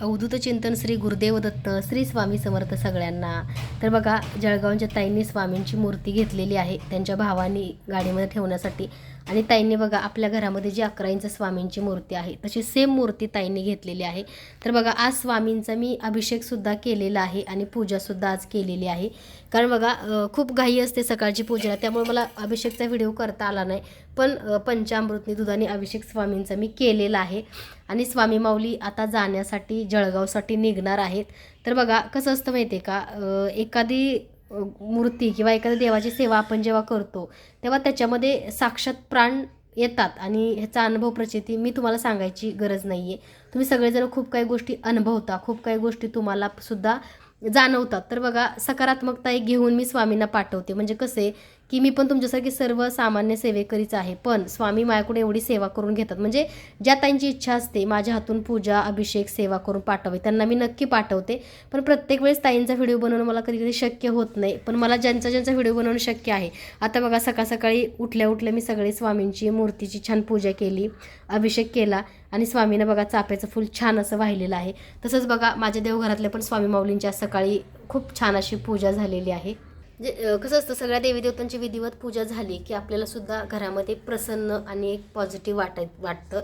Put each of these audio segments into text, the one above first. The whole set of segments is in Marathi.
अवधूत चिंतन श्री गुरुदेव दत्त श्री स्वामी समर्थ सगळ्यांना. तर बघा जळगावच्या ताईंनी स्वामींची मूर्ती घेतलेली आहे त्यांच्या भावानी गाडीमध्ये ठेवण्यासाठी. आणि ताईंनी बघा आपल्या घरामध्ये जी अकरा इंच स्वामींची मूर्ती आहे तशी सेम मूर्ती ताईंनी घेतलेली आहे. तर बघा आज स्वामींचा मी अभिषेकसुद्धा केलेला आहे आणि पूजासुद्धा आज केलेली आहे. कारण बघा खूप घाई असते सकाळची पूजेला त्यामुळे मला अभिषेकचा व्हिडिओ करता आला नाही. पण पंचामृतनी दुधाने अभिषेक स्वामींचा मी केलेला आहे. आणि स्वामी माऊली आता जाण्यासाठी जळगावसाठी निघणार आहेत. तर बघा कसं असतं माहिती आहे का एखादी मूर्ती किंवा एखाद्या देवाची सेवा आपण जेव्हा करतो तेव्हा त्याच्यामध्ये साक्षात प्राण येतात. आणि ह्याचा अनुभव प्रचिती मी तुम्हाला सांगायची गरज नाही आहे तुम्ही सगळेजण खूप काही गोष्टी अनुभवता खूप काही गोष्टी तुम्हाला सुद्धा जाणवतात. तर बघा सकारात्मकता एक घेऊन मी स्वामींना पाठवते. म्हणजे कसे की मी पण तुमच्यासारखी सर्व सामान्य सेवेकरीच आहे. पण स्वामी माझ्याकडून एवढी सेवा करून घेतात. म्हणजे ज्या ताईंची इच्छा असते माझ्या हातून पूजा अभिषेक सेवा करून पाठवावी. त्यांना मी नक्की पाठवते. पण प्रत्येक वेळेस ताईंचा व्हिडिओ बनवणं मला कधी कधी शक्य होत नाही. पण मला ज्यांचा ज्यांचा व्हिडिओ बनवणं शक्य आहे. आता बघा सकाळ सकाळी उठल्या उठल्या मी सगळे स्वामींची मूर्तीची छान पूजा केली अभिषेक केला आणि स्वामीनं बघा चाफ्याचं फूल छान असं वाहिलेलं आहे. तसंच बघा माझ्या देवघरातल्या पण स्वामी माऊलींच्या सकाळी खूप छान अशी पूजा झालेली आहे. म्हणजे, जे कसं असतं सगळ्या देवी देवतांची विधिवत पूजा झाली की आपल्याला सुद्धा घरामध्ये प्रसन्न आणि एक पॉझिटिव्ह वाटत वाटतं.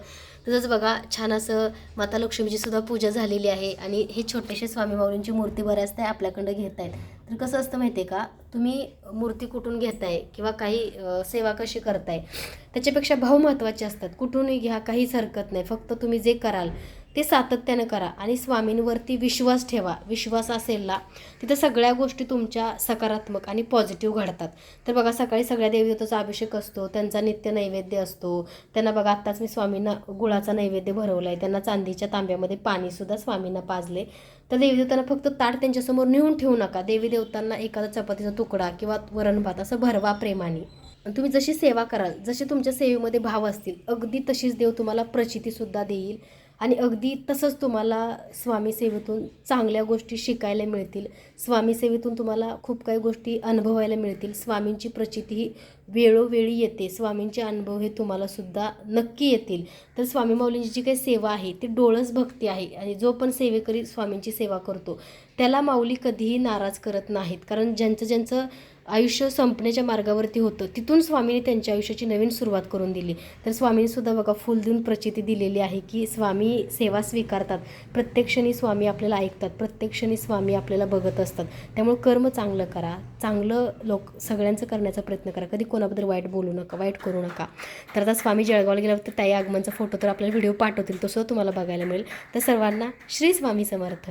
तसंच बघा छान असं माता लक्ष्मीची सुद्धा पूजा झालेली आहे आणि हे छोटेसे स्वामी माऊलींची मूर्ती त्या आपल्याकडं घेत आहेत. तर कसं असतं माहिती आहे का तुम्ही मूर्ती कुठून घेताय किंवा काही सेवा कशी करताय त्याच्यापेक्षा भाव महत्त्वाचे असतात. कुठूनही घ्या काहीच हरकत नाही. फक्त तुम्ही जे कराल ते सातत्यानं करा आणि स्वामींवरती विश्वास ठेवा. विश्वास असेल ना तिथं सगळ्या गोष्टी तुमच्या सकारात्मक आणि पॉझिटिव्ह घडतात. तर बघा सकाळी सगळ्या देवदेवताचा अभिषेक असतो त्यांचा नित्य नैवेद्य असतो. त्यांना बघा आत्ताच मी स्वामींना गुळाचा नैवेद्य भरवला आहे त्यांना चांदीच्या तांब्यामध्ये पाणीसुद्धा स्वामींना पाजले. तर देवीदेवतांना फक्त ताट त्यांच्यासमोर नेऊन ठेवू नका. देवी देवतांना एखादा चपातीचा तुकडा किंवा वरण भात असं भरवा प्रेमाने. तुम्ही जशी सेवा कराल जसे तुमच्या सेवेमध्ये भाव असतील अगदी तशीच देव तुम्हाला प्रचितीसुद्धा देईल. आणि अगदी तसंच तुम्हाला स्वामी सेवेतून चांगल्या गोष्टी शिकायला मिळतील. स्वामी सेवेतून तुम्हाला खूप काही गोष्टी अनुभवायला मिळतील. स्वामींची प्रचिती ही वेळोवेळी येते. स्वामींचे अनुभव हे तुम्हाला सुद्धा नक्की येतील. तर स्वामी माऊलींची जी काही सेवा आहे ती डोळस भक्ती आहे आणि जो पण सेवेकरी स्वामींची सेवा करतो त्याला माऊली कधीही नाराज करत नाहीत. कारण ज्यांचं ज्यांचं आयुष्य संपण्याच्या मार्गावरती होतं. तिथून स्वामीने त्यांच्या आयुष्याची नवीन सुरुवात करून दिली. तर स्वामीनीसुद्धा बघा फुल देऊन प्रचिती दिलेली आहे की स्वामी सेवा स्वीकारतात. प्रत्येक क्षणी स्वामी आपल्याला ऐकतात. प्रत्येक क्षणी स्वामी आपल्याला बघत असतात. त्यामुळे कर्म चांगलं करा. चांगलं लोक सगळ्यांचं करण्याचा प्रयत्न करा. कधी कोणाबद्दल वाईट बोलू नका वाईट करू नका. तर आता स्वामी जळगावला गेल्यावर तर ताई आगमनचा फोटो तर आपल्याला व्हिडिओ पाठवतील तो सुद्धा तुम्हाला बघायला मिळेल. तर सर्वांना श्री स्वामी समर्थ.